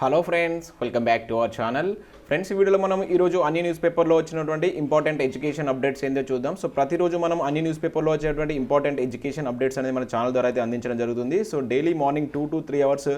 Hello friends welcome back to our channel friends వీడియోలో మనం ఈరోజు అన్ని న్యూస్ పేపర్లో వచ్చినటువంటి ఇంపార్టెంట్ ఎడ్యుకేషన్ అప్డేట్స్ ఏందో చూద్దాం. సో ప్రతిరోజు మనం అన్ని న్యూస్ పేపర్లో వచ్చేటువంటి ఇంపార్టెంట్ ఎడ్యుకేషన్ అప్డేట్స్ అనేది మన ఛానల్ ద్వారా అయితే అందించడం జరుగుతుంది. So daily morning two to three hours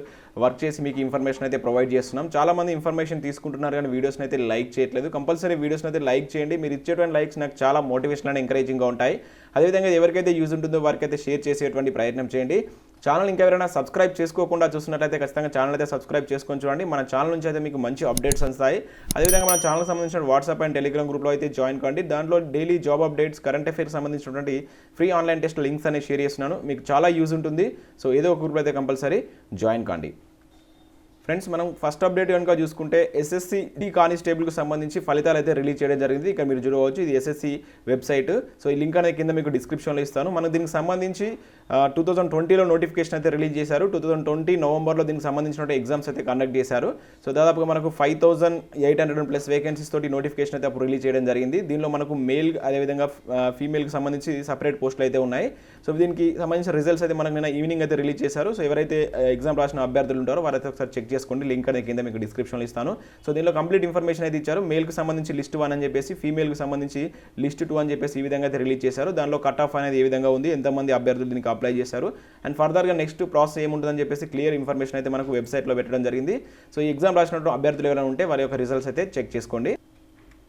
work చేసి మీకు ఇన్ఫర్మేషన్ అయితే ప్రొవైడ్ చేస్తున్నాం. చాలా మంది ఇన్ఫర్మేషన్ తీసుకుంటున్నారు కానీ వీడియోస్ని అయితే లైక్ చేయట్లేదు. కంపల్సరీ వీడియోస్ని అయితే లైక్ చేయండి. మీరు ఇచ్చేటువంటి లైక్స్ నాకు చాలా మోటివేషన్ అండ్ ఎంకరేజింగ్గా ఉంటాయి. అదేవిధంగా ఎవరికైతే యూజ్ ఉంటుందో వారికైతే షేర్ చేసేటువంటి ప్రయత్నం చేయండి. ఛానల్ ఇంకెవరైనా సబ్స్క్రైబ్ చేసుకోకుండా చూసినట్లయితే ఖచ్చితంగా ఛానల్ అయితే సబ్స్క్రైబ్ చేసుకొని చూడండి. మన ఛానల్ నుంచి అయితే మీకు మంచి అప్డేట్స్ వస్తాయి. అదేవిధంగా మన ఛానల్ సంబంధించిన వాట్సాప్ అండ్ టెలిగ్రామ్ గ్రూప్లో అయితే జాయిన్ కండి. దాంట్లో daily job updates current affairs సంబంధించినటువంటి ఫ్రీ ఆన్లైన్ టెస్ట్ లింక్స్ అనేవి షేర్ చేస్తున్నాను. మీకు చాలా యూజ్ ఉంటుంది. సో ఏదో ఒక గ్రూప్లో అయితే కంపల్సరీ జాయిన్ కండి. ఫ్రెండ్స్ మనం ఫస్ట్ అప్డేట్ కనుక చూసుకుంటే ఎస్ఎస్సి డి కానిస్టేబుల్కి సంబంధించి ఫలితాలు అయితే రిలీజ్ చేయడం జరిగింది. ఇక్కడ మీరు చూడవచ్చు ఇది ఎస్ఎస్సి వెబ్సైట్. సో ఈ లింక్ అనేది కింద మీకు డిస్క్రిప్షన్లో ఇస్తాను. మనకు దీనికి సంబంధించి టూ థౌసండ్ ట్వంటీలో నోటిఫికేషన్ అయితే రిలీజ్ చేశారు. టూ థౌసండ్ ట్వంటీ నవంబర్లో దీనికి సంబంధించిన ఎగ్జామ్స్ అయితే కండక్ట్ చేశారు. సో దాదాపుగా మనకు five thousand eight hundred plus vacancies తోటి నోటిఫికేషన్ అయితే అప్పుడు రిలీజ్ చేయడం జరిగింది. దీనిలో మనకు మేల్ అదేవిధంగా ఫీమేల్కి సంబంధించి సపరేట్ పోస్టులు అయితే ఉన్నాయి. సో దీనికి సంబంధించిన రిజల్ట్స్ అయితే మనకు నిన్న ఈవినింగ్ అయితే రిలీజ్ చేశారు. సో ఎవరైతే ఎగ్జామ్ రాసిన అభ్యర్థులు ఉంటారో వారైతే ఒకసారి చెక్ చేసుకోండి. లింక్ అనేది కింద మీకు డిస్క్రిప్షన్లో ఇస్తాను. సో దీనిలో కంప్లీట్ ఇన్ఫర్మేషన్ అయితే ఇచ్చారు. మేల్కి సంబంధించి లిస్ట్ వన్ అని చెప్పేసి ఫీమేల్కి సంబంధించి లిస్ట్ టూ అని చెప్పేసి ఈ విధంగా అయితే రిలీజ్ చేశారు. దానిలో కట్ ఆఫ్ అనేది ఏ విధంగా ఉంది ఎంతమంది అభ్యర్థులు దీనికి అప్లై చేశారు. అండ్ ఫర్దర్గా నెక్స్ట్ ప్రాసెస్ ఏముంటుందని చెప్పేసి క్లియర్ ఇన్ఫర్మేషన్ అయితే మనకు వెబ్సైట్లో పెట్టడం జరిగింది. సో ఈ ఎగ్జామ్ రాసినట్టు అభ్యర్థులు ఎవరైనా ఉంటే వారి యొక్క రిజల్ట్స్ అయితే చెక్ చేసుకోండి.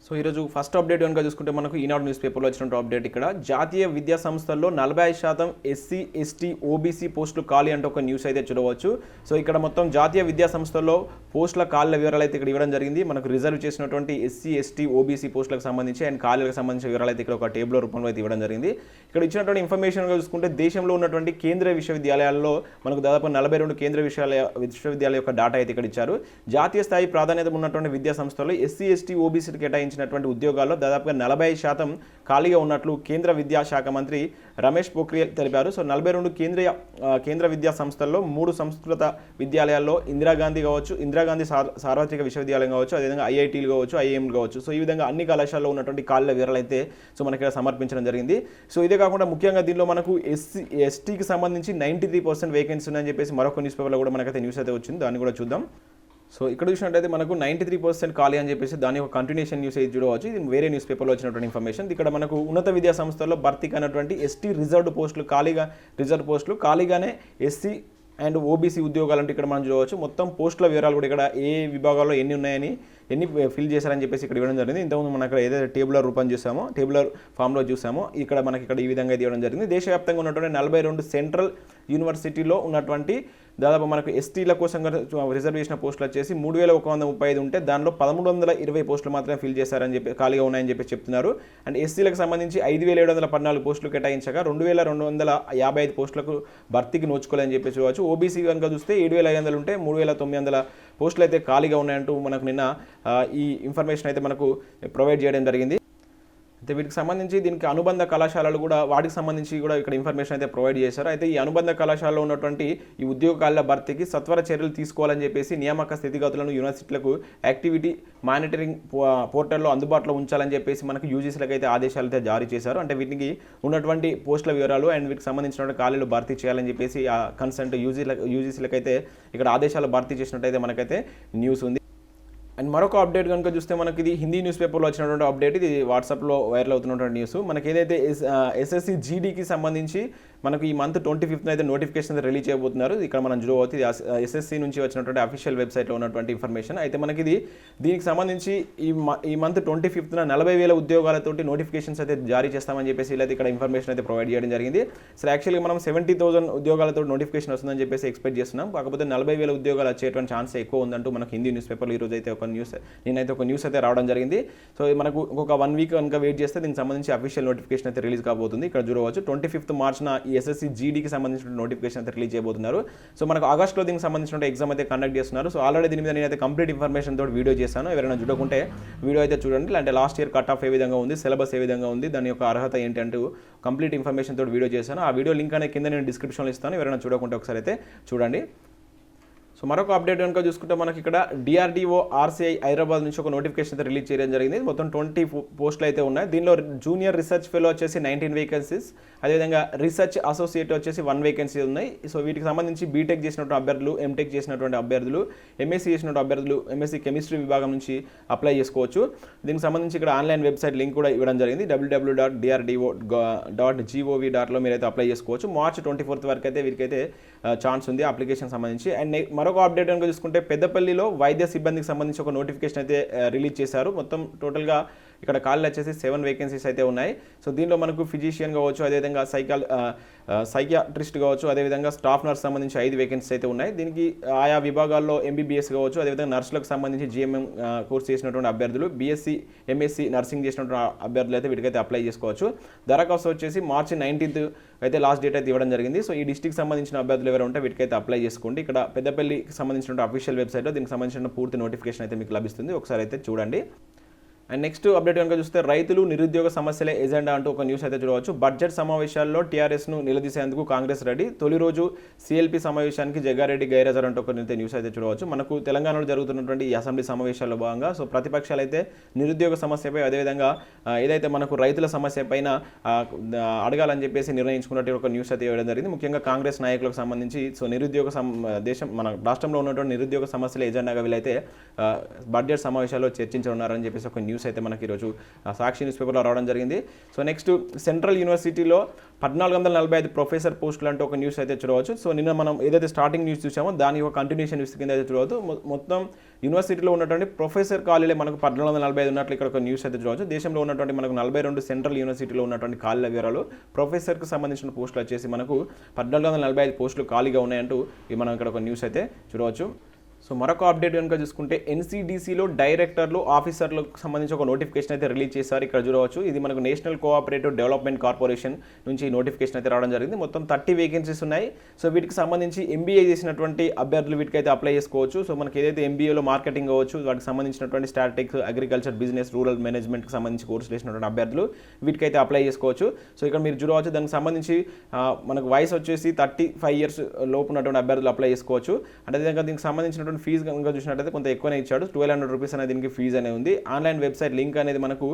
సో ఈరోజు ఫస్ట్ అప్డేట్ కనుక చూసుకుంటే మనకు ఈనాడు న్యూస్ పేపర్లో వచ్చినట్టు అప్డేట్ ఇక్కడ. జాతీయ విద్యా సంస్థల్లో నలభై ఐదు శాతం ఎస్సీ ఎస్టీ ఓబీసీ పోస్టులు ఖాళీ అంటే ఒక న్యూస్ అయితే చూడవచ్చు. సో ఇక్కడ మొత్తం జాతీయ విద్యా సంస్థల్లో పోస్టుల ఖాళీల వివరాలు అయితే ఇక్కడ ఇవ్వడం జరిగింది. మనకు రిజర్వ్ చేసినటువంటి ఎస్సీ ఎస్టీ ఓబీసీ పోస్టులకు సంబంధించి అండ్ ఖాళీలకు సంబంధించిన వివరాలు అయితే ఇక్కడ ఒక టేబుల్ రూపంలో అయితే ఇవ్వడం జరిగింది. ఇక్కడ ఇచ్చినటువంటి ఇన్ఫర్మేషన్ చూసుకుంటే దేశంలో ఉన్నటువంటి కేంద్రీయ విశ్వవిద్యాలయాల్లో మనకు దాదాపు నలభై రెండు కేంద్ర విశ్వవిద్యాలయ విశ్వవిద్యాలయ యొక్క డాటా అయితే ఇక్కడ ఇచ్చారు. జాతీయ స్థాయి ప్రాధాన్యత ఉన్నటువంటి విద్యా సంస్థల్లో ఎస్సీ ఎస్టీ ఓబీసీకి కేటాయించినటువంటి ఉద్యోగాల్లో దాదాపుగా నలభై శాతం ఖాళీగా ఉన్నట్లు కేంద్ర విద్యాశాఖ మంత్రి రమేష్ పోఖ్రియల్ తెలిపారు. సో నలభై రెండు కేంద్రీయ కేంద్ర విద్యా సంస్థల్లో మూడు సంస్కృత విద్యాలయాల్లో ఇందిరాగాంధీ కావచ్చు ఇందిరాగాంధీ సార్వత్రిక విశ్వవిద్యాలయం కావచ్చు అదేవిధంగా ఐఐటీలు కావచ్చు ఐఐఎంలు కావచ్చు. సో ఈ విధంగా అన్ని కళాశాలలో ఉన్నటువంటి ఖాళీల వివరాలు సో మనకి ఇక్కడ సమర్పించడం జరిగింది. సో ఇదే కాకుండా ముఖ్యంగా దీనిలో మనకు ఎస్సీ ఎస్టీకి సంబంధించి నైంటీ త్రీ పర్సెంట్ వేకెన్సీ ఉందని చెప్పేసి మరొక న్యూస్ పేపర్లో కూడా మనకైతే న్యూస్ అయితే వచ్చింది. దాన్ని కూడా చూద్దాం. సో ఇక్కడ చూసినట్టయితే మనకు నైంటీ త్రీ పర్సెంట్ ఖాళీ అని చెప్పేసి దాని ఒక కంటిన్యూషన్ న్యూస్ అయితే చూడవచ్చు. ఇది వేరే న్యూస్ పేపర్లో వచ్చినటువంటి ఇన్ఫర్మేషన్ ఇక్కడ మనకు ఉన్నత విద్యా సంస్థల్లో భర్తీ కానటువంటి ఎస్టీ రిజర్వ్డ్ పోస్టులు ఖాళీగా రిజర్వ్ పోస్టులు ఖాళీగానే ఎస్సీ అండ్ ఓబీసీ ఉద్యోగాలు అంటే ఇక్కడ మనం చూడవచ్చు. మొత్తం పోస్టుల వివరాలు కూడా ఇక్కడ ఏ విభాగాల్లో ఎన్ని ఉన్నాయని ఎన్ని ఫిల్ చేశారని చెప్పేసి ఇక్కడ ఇవ్వడం జరిగింది. ఇంతకుముందు మనం ఇక్కడ ఏదైతే టేబులర్ రూపం చూసామో టేబులర్ ఫామ్లో చూసామో ఇక్కడ మనకి ఇక్కడ ఈ విధంగా ఇది ఇవ్వడం జరిగింది. దేశవ్యాప్తంగా ఉన్నటువంటి నలభై రెండు సెంట్రల్ యూనివర్సిటీలో ఉన్నటువంటి దాదాపు మనకు ఎస్టీల కోసం రిజర్వేషన్ పోస్టులు వచ్చేసి మూడు వేల ఒక వంద ముప్పై ఐదు ఉంటే దానిలో పదమూడు వందల ఇరవై పోస్టులు మాత్రమే ఫిల్ చేశారని చెప్పి ఖాళీగా ఉన్నాయని చెప్పి చెప్తున్నారు. అండ్ ఎస్సీలకు సంబంధించి ఐదు వేల ఏడు వందల పద్నాలుగు పోస్టులు కేటాయించగా రెండు వేల రెండు వందల యాభై ఐదు పోస్టులకు భర్తీకి నోచుకోలేదని చెప్పి చూడవచ్చు. ఓబీసీ కనుక చూస్తే ఏడు వేల ఐదు వందలు ఉంటే మూడు వేల తొమ్మిది వందల పోస్టులు అయితే ఖాళీగా ఉన్నాయంటూ మనకు నిన్న ఈ ఇన్ఫర్మేషన్ అయితే మనకు ప్రొవైడ్ చేయడం జరిగింది. అయితే వీటికి సంబంధించి దీనికి అనుబంధ కళాశాలలు కూడా వాటికి సంబంధించి కూడా ఇక్కడ ఇన్ఫర్మేషన్ అయితే ప్రొవైడ్ చేశారు. అయితే ఈ అనుబంధ కళాశాలలో ఉన్నటువంటి ఈ ఉద్యోగాల భర్తీకి సత్వర చర్యలు తీసుకోవాలని చెప్పేసి నియామక స్థితిగతులను యూనివర్సిటీలకు యాక్టివిటీ మానిటరింగ్ పో- పోర్టల్లో అందుబాటులో ఉంచాలని చెప్పేసి మనకు యూజీసీలకు అయితే ఆదేశాలు అయితే జారీ చేశారు. అంటే వీటికి ఉన్నటువంటి పోస్టుల వివరాలు అండ్ వీటికి సంబంధించినటువంటి ఖాళీలు భర్తీ చేయాలని చెప్పేసి ఆ కన్సెంట్ యూజీల యూజీసీలకు అయితే ఇక్కడ ఆదేశాలు భర్తీ చేసినట్టయితే మనకైతే న్యూస్ ఉంది. అండ్ మరొక అప్డేట్ కనుక చూస్తే మనకి ఇది హిందీ న్యూస్ పేపర్లో వచ్చినటువంటి అప్డేట్ ఇది వాట్సాప్లో వైరల్ అవుతున్నటువంటి న్యూస్ మనకి ఏదైతే ఎస్ఎస్సి జీడీకి సంబంధించి మనకు ఈ మంత్ ట్వంటీ ఫిఫ్త్ అయితే నోటిఫికేషన్ అయితే రిలీజ్ చేయబోతున్నారు. ఇక్కడ మనం చూడవచ్చు అవుతుంది ఎస్ఎస్సి నుంచి వచ్చినటువంటి అఫీషియల్ వెబ్సైట్లో ఉన్నటువంటి ఇన్ఫర్మేషన్. అయితే మనకి ఇది దీనికి సంబంధించి ఈ ఈ మంత్ ట్వంటీ ఫిఫ్త్న నలభై వేల ఉద్యోగాలతోటి నోటిఫికేషన్స్ అయితే జారీ చేస్తామని చెప్పేసి ఇలా ఇక్కడ ఇన్ఫర్మేషన్ అయితే ప్రొవైడ్ చేయడం జరిగింది. సో యాక్చువల్గా మనం సెవెంటీ థౌసండ్ ఉద్యోగాలతో నోటిఫికేషన్ వస్తుందని చెప్పేసి ఎక్స్పెక్ట్ చేస్తున్నాం. కాకపోతే నలభై వేల ఉద్యోగాలు వచ్చేటువంటి ఛాన్స్ ఎక్కువ ఉందంటూ మనకు హిందీ న్యూస్ పేపర్లో ఈరోజు అయితే ఒక న్యూస్ నేనైతే ఒక న్యూస్ అయితే రావడం జరిగింది. సో మనకు ఒక వన్ వీక్ కనుక వెయిట్ చేస్తే దీనికి సంబంధించి అఫీషియల్ నోటిఫికేషన్ అయితే రిలీజ్ కాబోతుంది. ఇక్కడ చూడవచ్చు ట్వంటీ ఫిఫ్త్ మార్చిన ఈ ఎస్ఎస్సి జీడీకి సంబంధించిన నోటిఫికేషన్ అయితే రిలీజ్ చేయబోతున్నారు. సో మనకు ఆగస్ట్లో దీనికి సంబంధించిన ఎగ్జామ్ అయితే కండక్ట్ చేస్తున్నారు. సో ఆల్రెడీ దీని మీద నేనైతే కంప్లీట్ ఇన్ఫర్మేషన్ తోటి వీడియో చేశాను. ఎవరైనా చూడకుంటే వీడియో అయితే చూడండి. అంటే లాస్ట్ ఇయర్ కట్ ఆఫ్ ఏ విధంగా ఉంది సిలబస్ ఏ విధంగా ఉంది దాని యొక్క అర్హత ఏంటి కంప్లీట్ ఇన్ఫర్మేషన్ తోటి వీడియో చేశాను. ఆ వీడియో లింక్ అనేది కింద నేను డిస్క్రిప్షన్లో ఇస్తాను. ఎవరైనా చూడకుంటే ఒకసారి అయితే చూడండి. సో మరొక అప్డేట్ కనుక చూసుకుంటే మనకి ఇక్కడ డిఆర్డిఓ ఆర్సీఐ హైదరాబాద్ నుంచి ఒక నోటిఫికేషన్ అయితే రిలీజ్ చేయడం జరిగింది. మొత్తం ట్వంటీ పోస్టులు అయితే ఉన్నాయి. దీనిలో జూనియర్ రీసెర్చ్ ఫెలో వచ్చేసి నైన్టీన్ వేకెన్సీస్. అదేవిధంగా రీసెర్చ్ అసోసియేట్ వచ్చేసి వన్ వేకెన్సీ ఉన్నాయి. సో వీటికి సంబంధించి బీటెక్ చేసినటువంటి అభ్యర్థులు ఎంటెక్ చేసినటువంటి అభ్యర్థులు ఎంఎస్సీ చేసినటువంటి అభ్యర్థులు ఎంఎస్సీ కెమిస్ట్రీ విభాగం నుంచి అప్లై చేసుకోవచ్చు. దీనికి సంబంధించి ఇక్కడ ఆన్లైన్ వెబ్సైట్ లింక్ కూడా ఇవ్వడం జరిగింది. W W dot DRDO dot GOV డాట్లో మీరైతే అప్లై చేసుకోవచ్చు. మార్చ్ ట్వంటీ ఫోర్త్ వరకు అయితే వీరికైతే ఛాన్స్ ఉంది అప్లికేషన్ సంబంధించి. అండ్ మరొక అప్డేట్ కనుక చూసుకుంటే పెద్దపల్లిలో వైద్య సిబ్బందికి సంబంధించి ఒక నోటిఫికేషన్ అయితే రిలీజ్ చేశారు. మొత్తం టోటల్గా ఇక్కడ కాళ్ళు వచ్చేసి సెవెన్ వేకెన్సీస్ అయితే ఉన్నాయి. సో దీనిలో మనకు ఫిజిషియన్ కావచ్చు అదేవిధంగా సైకాల్ సైకియాట్రిస్ట్ కావచ్చు అదేవిధంగా స్టాఫ్ నర్స్ సంబంధించి ఐదు వేకెన్సీస్ అయితే ఉన్నాయి. దీనికి ఆయా విభాగాల్లో ఎంబీబీఎస్ కావచ్చు అదేవిధంగా నర్సులకు సంబంధించి జిఎంఎం కోర్స్ చేసినటువంటి అభ్యర్థులు బీఎస్సీ ఎంఎస్సీ నర్సింగ్ చేసినటువంటి అభ్యర్థులు అయితే వీటికైతే అప్లై చేసుకోవచ్చు. దరఖాస్తు వచ్చేసి మార్చి నైన్టీన్త్ అయితే లాస్ట్ డేట్ అయితే ఇవ్వడం జరిగింది. సో ఈ డిస్టిక్ సంబంధించిన అభ్యర్థులు ఎవరు ఉంటే వీటికైతే అప్లై చేసుకోండి. ఇక్కడ పెద్దపల్లికి సంబంధించిన అఫీషియల్ వెబ్సైట్లో దీనికి సంబంధించిన పూర్తి నోటిఫికేషన్ అయితే మీకు లభిస్తుంది. ఒకసారి అయితే చూడండి. అండ్ నెక్స్ట్ అప్డేట్ కనుక చూస్తే రైతులు నిరుద్యోగ సమస్యలే ఎజెండా అంటూ ఒక న్యూస్ అయితే చూడవచ్చు. బడ్జెట్ సమావేశాల్లో టీఆర్ఎస్ను నిలదీసేందుకు కాంగ్రెస్ రెడీ. తొలి రోజు సిఎల్పి సమావేశానికి జగ్గారెడ్డి గైరజర్ అంటూ ఒక న్యూస్ అయితే చూడవచ్చు. మనకు తెలంగాణలో జరుగుతున్నటువంటి ఈ అసెంబ్లీ సమావేశాల్లో భాగంగా సో ప్రతిపక్షాలు అయితే నిరుద్యోగ సమస్యపై అదేవిధంగా ఏదైతే మనకు రైతుల సమస్య పైన అడగాలని చెప్పేసి నిర్ణయించుకున్నట్టు ఒక న్యూస్ అయితే ఇవ్వడం జరిగింది. ముఖ్యంగా కాంగ్రెస్ నాయకులకు సంబంధించి సో నిరుద్యోగ సం- దేశం మన రాష్ట్రంలో ఉన్నటువంటి నిరుద్యోగ సమస్యల ఎజెండాగా వీళ్ళైతే బడ్జెట్ సమావేశాల్లో చర్చించనున్నారని చెప్పేసి ఒక న్యూస్ న్యూస్ అయితే మనకి ఈరోజు ఆ, సాక్షి న్యూస్ పేపర్లో రావడం జరిగింది. సో నెక్స్ట్ సెంట్రల్ యూనివర్సిటీలో పద్నాలుగు వందల నలభై ఐదు ప్రొఫెసర్ పోస్టులు అంటే ఒక న్యూస్ అయితే చూడవచ్చు. సో నిన్న మనం ఏదైతే స్టార్టింగ్ న్యూస్ చూసామో దాని ఒక కంటిన్యూషన్ న్యూస్ కింద అయితే చూడవచ్చు. మొత్తం యూనివర్సిటీలో ఉన్నటువంటి ప్రొఫెసర్ ఖాళీలే మనకు పద్నాలుగు వందల నలభై ఐదు ఉన్నట్లు ఇక్కడ ఒక న్యూస్ అయితే చూడవచ్చు. దేశంలో ఉన్నటువంటి మనకు నలభై రెండు సెంట్రల్ యూనివర్సిటీలో ఉన్నటువంటి ఖాళీల వివరాలు ప్రొఫెసర్కి సంబంధించిన పోస్టులు వచ్చేసి మనకు పద్నాలుగు వందల నలభై ఐదు పోస్టులు ఖాళీగా ఉన్నాయంటూ మనం ఇక్కడ ఒక న్యూస్ అయితే చూడవచ్చు. సో మరొక అప్డేట్ కనుక చూసుకుంటే ఎన్సీడీసీలో డైరెక్టర్లు ఆఫీసర్లకు సంబంధించి ఒక నోటిఫికేషన్ అయితే రిలీజ్ చేశారు. ఇక్కడ చూడవచ్చు. ఇది మనకు నేషనల్ కోఆపరేటివ్ డెవలప్మెంట్ కార్పొరేషన్ నుంచి నోటిఫికేషన్ అయితే రావడం జరిగింది. మొత్తం థర్టీ వేకెన్సీస్ ఉన్నాయి. సో వీటికి సంబంధించి ఎంబీఏ చేసినటువంటి అభ్యర్థులు వీటికైతే అప్లై చేసుకోవచ్చు. సో మనకి ఏదైతే ఎంబీఏలో మార్కెటింగ్ కావచ్చు వాటికి సంబంధించినటువంటి స్టాటిక్స్ అగ్రికల్చర్ బిజినెస్ రూరల్ మేనేజ్మెంట్కి సంబంధించి కోర్సులు చేసినటువంటి అభ్యర్థులు వీటికైతే అప్లై చేసుకోవచ్చు. సో ఇక్కడ మీరు చూడవచ్చు దానికి సంబంధించి మనకు వయసు వచ్చేసి థర్టీ ఫైవ్ ఇయర్స్ లోపు ఉన్నటువంటి అభ్యర్థులు అప్లై చేసుకోవచ్చు. అంటే అదేవిధంగా దీనికి సంబంధించినటువంటి ఫీజు కనుక చూసినట్టయితే కొంత ఎక్కువనే ఇచ్చాడు. ట్వెల్వ్ హండ్రెడ్ రూపీస్ అనేది దీనికి ఫీజు అనేది ఉంది. ఆన్లైన్ వెబ్సైట్ లింక్ అనేది మనకు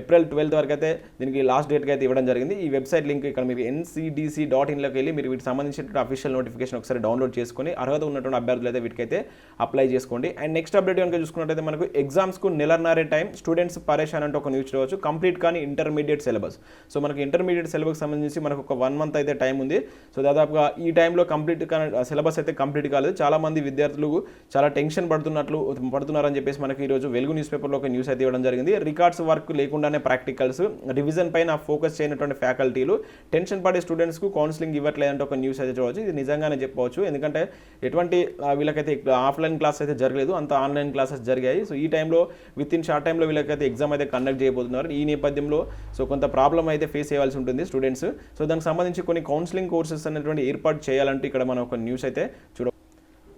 ఏప్రిల్ ట్వెల్త్ వరకు అయితే దీనికి లాస్ట్ డేట్కి అయితే ఇవ్వడం జరిగింది. ఈ వెబ్సైట్ లింక్ ఇక్కడ మీరు ఎన్సీడీసీ డాట్ ఇన్లోకి వెళ్ళి మీరు వీటికి సంబంధించినటువంటి అఫీషియల్ నోటిఫికేషన్ ఒకసారి డౌన్లోడ్ చేసుకొని అర్హత ఉన్నటువంటి అభ్యర్థులు అయితే వీటికైతే అప్లై చేసుకోండి. అండ్ నెక్స్ట్ అప్డేట్ కనుక చూసుకున్నట్టయితే మనకు ఎగ్జామ్స్కు నెలన్నరే టైం స్టూడెంట్స్ పరేషాన్ అంటే ఒక న్యూస్ చూడవచ్చు. కంప్లీట్ కానీ ఇంటర్మీడియట్ సిలబస్ సో మనకి ఇంటర్మీడియట్ సిలబస్ సంబంధించి మనకు ఒక వన్ మంత్ అయితే టైం ఉంది. సో దాదాపుగా ఈ టైంలో కంప్లీట్ సిలబస్ అయితే కంప్లీట్ కాలేదు. చాలా మంది విద్యార్థులు చాలా టెన్షన్ పడుతున్నట్లు పడుతున్నారని చెప్పేసి మనకి ఈరోజు వెలుగు న్యూస్ పేపర్లో ఒక న్యూస్ అయితే ఇవ్వడం జరిగింది. రికార్డ్స్ వర్క్ లేకుండానే ప్రాక్టికల్స్ రివిజన్ పైన ఫోకస్ చేయనటువంటి ఫ్యాకల్టీలు టెన్షన్ పడే స్టూడెంట్స్కు కౌన్సిలింగ్ ఇవ్వట్లేదంటే ఒక న్యూస్ అయితే చూడవచ్చు. ఇది నిజంగానే చెప్పవచ్చు. ఎందుకంటే ఎటువంటి వీళ్ళకైతే ఆఫ్లైన్ క్లాస్ అయితే జరగలేదు. అంత ఆన్లైన్ క్లాసెస్ జరిగాయి. సో ఈ టైంలో విత్ ఇన్ షార్ట్ టైంలో వీళ్ళకైతే ఎగ్జామ్ అయితే కండక్ట్ చేయబోతున్నారు. ఈ నేపథ్యంలో సో కొంత ప్రాబ్లం అయితే ఫేస్ చేయాల్సి ఉంటుంది స్టూడెంట్స్. సో దానికి సంబంధించి కొన్ని కౌన్సిలింగ్ కోర్సెస్ అనేటువంటి ఏర్పాటు చేయాలంటే ఇక్కడ మనం ఒక న్యూస్ అయితే చూడ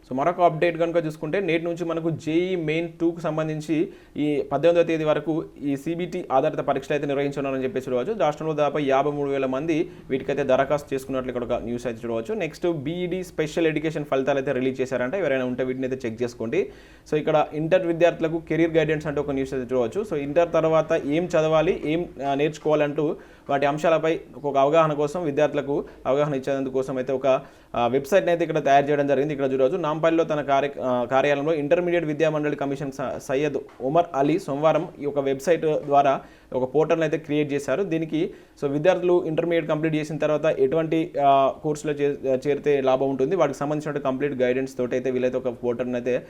సో మరొక అప్డేట్ కనుక చూసుకుంటే నేటి నుంచి మనకు జేఈ మెయిన్ టూకు సంబంధించి ఈ పద్దెనిమిదవ తేదీ వరకు ఈ సిబిటి ఆధారిత పరీక్షలు అయితే నిర్వహించున్నారని చెప్పేసి చూడవచ్చు. రాష్ట్రంలో దాదాపు యాభై మూడు వేల మంది వీటికైతే దరఖాస్తు చేసుకున్నట్లు ఇక్కడ ఒక న్యూస్ అయితే చూడవచ్చు. నెక్స్ట్ బీఈడి స్పెషల్ ఎడ్యుకేషన్ ఫలితాలు అయితే రిలీజ్ చేశారంటే. ఎవరైనా ఉంటే వీటిని అయితే చెక్ చేసుకోండి. సో ఇక్కడ ఇంటర్ విద్యార్థులకు కెరీర్ గైడెన్స్ అంటే ఒక న్యూస్ అయితే చూడవచ్చు. సో ఇంటర్ తర్వాత ఏం చదవాలి ఏం నేర్చుకోవాలంటూ వాటి అంశాలపై ఒక అవగాహన కోసం విద్యార్థులకు అవగాహన ఇచ్చేందుకోసం అయితే ఒక వెబ్సైట్ని అయితే ఇక్కడ తయారు చేయడం జరిగింది. ఇక్కడ చూడవచ్చు. రాంపల్లిలో తన కార్య కార్యాలయంలో ఇంటర్మీడియట్ విద్యామండలి కమిషన్ సయ్యద్ ఉమర్ అలీ సోమవారం ఈ యొక్క వెబ్సైట్ ద్వారా ఒక పోర్టల్ని అయితే క్రియేట్ చేశారు. దీనికి సో విద్యార్థులు ఇంటర్మీడియట్ కంప్లీట్ చేసిన తర్వాత ఎటువంటి కోర్సులో చే- చేరితే లాభం ఉంటుంది? వాటికి సంబంధించిన కంప్లీట్ గైడెన్స్ తోటి అయితే వీళ్ళైతే ఒక పోర్టల్ని అయితే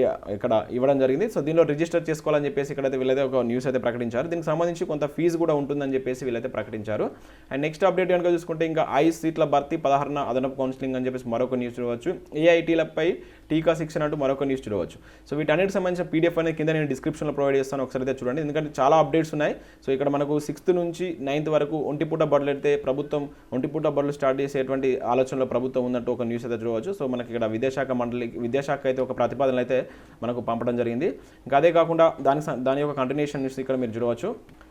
చే- ఇక్కడ ఇవ్వడం జరిగింది. సో దీనిలో రిజిస్టర్ చేసుకోవాలని చెప్పేసి ఇక్కడైతే వీళ్ళైతే ఒక న్యూస్ అయితే ప్రకటించారు. దీనికి సంబంధించి కొంత ఫీజు కూడా ఉంటుందని చెప్పేసి వీళ్ళైతే ప్రకటించారు. అండ్ నెక్స్ట్ అప్డేట్ కనుక చూసుకుంటే ఇంకా ఐ సీట్ల భర్తీ పదహారున అదనపు కౌన్సిలింగ్ అని చెప్పేసి మరొక న్యూస్ చూడవచ్చు. ఏఐటీలపై టీకా శిక్షణ అంటూ మరొక న్యూస్ చూడవచ్చు. సో వీటన్నిటికి సంబంధించిన పీడిఎఫ్ అనేది కింద నేను డిస్క్రిప్షన్లో ప్రొవైడ్ చేస్తాను. ఒకసారి అయితే చూడండి. ఎందుకంటే చాలా అప్డేట్స్ ఉన్నాయి. సో ఇక్కడ మనకు సిక్స్త్ నుంచి నైన్త్ వరకు ఒంటిపూట బడులు అయితే ప్రభుత్వం ఒంటిపూట బడులు స్టార్ట్ చేసేటువంటి ఆలోచనలో ప్రభుత్వం ఉన్నట్టు ఒక న్యూస్ అయితే చూడవచ్చు. సో మనకి ఇక్కడ విద్యాశాఖ మండలి విద్యాశాఖ అయితే ఒక ప్రతిపాదనలు అయితే మనకు పంపడం జరిగింది. ఇంకా అదే కాకుండా దాని స- దాని యొక్క కంటిన్యూషన్ న్యూస్ ఇక్కడ మీరు చూడవచ్చు.